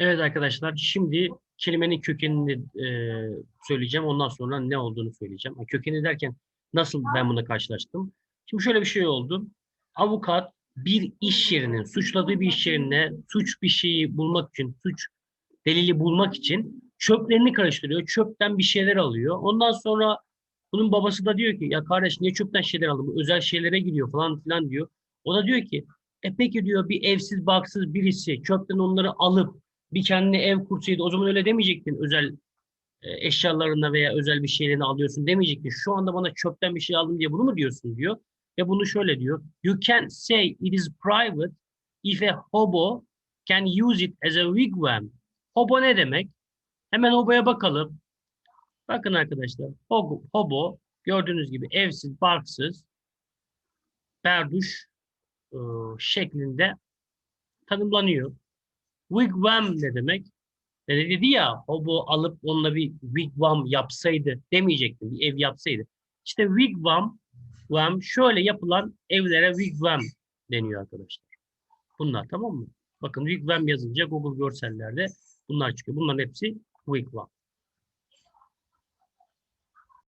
Evet arkadaşlar, şimdi kelimenin kökenini e, söyleyeceğim. Ondan sonra ne olduğunu söyleyeceğim. Kökeni derken nasıl ben bunu karşılaştım? Şimdi şöyle bir şey oldu. Avukat bir iş yerinin, suçladığı bir iş yerine suç bir şeyi bulmak için, suç delili bulmak için çöplerini karıştırıyor. Çöpten bir şeyler alıyor. Ondan sonra bunun babası da diyor ki ya kardeş niye çöpten şeyler aldın? Bu özel şeylere giriyor falan filan diyor. O da diyor ki e peki diyor bir evsiz barksız birisi çöpten onları alıp bir kendine ev kursaydı o zaman öyle demeyecektin özel e, eşyalarına veya özel bir şeylerini alıyorsun demeyecektin. Şu anda bana çöpten bir şey aldım diye bunu mu diyorsun diyor. Ve bunu şöyle diyor. You can't say it is private if a hobo can use it as a wigwam. Hobo ne demek? Hemen hoboya bakalım. Bakın arkadaşlar. Hobo, hobo gördüğünüz gibi evsiz, barksız, berduş e, şeklinde tanımlanıyor. Wigwam ne demek? E dedi ya hobo alıp onunla bir wigwam yapsaydı demeyecektim. Bir ev yapsaydı. İşte wigwam wam şöyle yapılan evlere wigwam deniyor arkadaşlar. Bunlar tamam mı? Bakın wigwam yazınca Google görsellerde bunlar çıkıyor. Bunların hepsi wigwam.